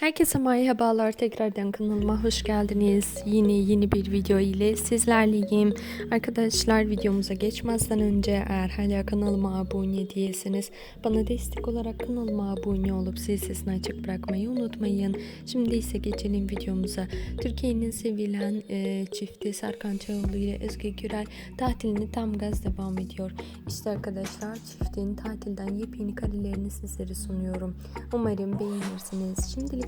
Herkese merhabalar tekrardan kanalıma hoş geldiniz. Yine yeni bir video ile sizlerleyim. Arkadaşlar videomuza geçmezden önce eğer hala kanalıma abone değilseniz bana destek olarak kanalıma abone olup zil sesini açık bırakmayı unutmayın. Şimdi ise geçelim videomuza. Türkiye'nin sevilen e, çifti Serkan Çağoğlu ile Özge Gürel tatilini tam gaz devam ediyor. İşte arkadaşlar çiftin tatilden yepyeni karelerini sizlere sunuyorum. Umarım beğenirsiniz. Şimdilik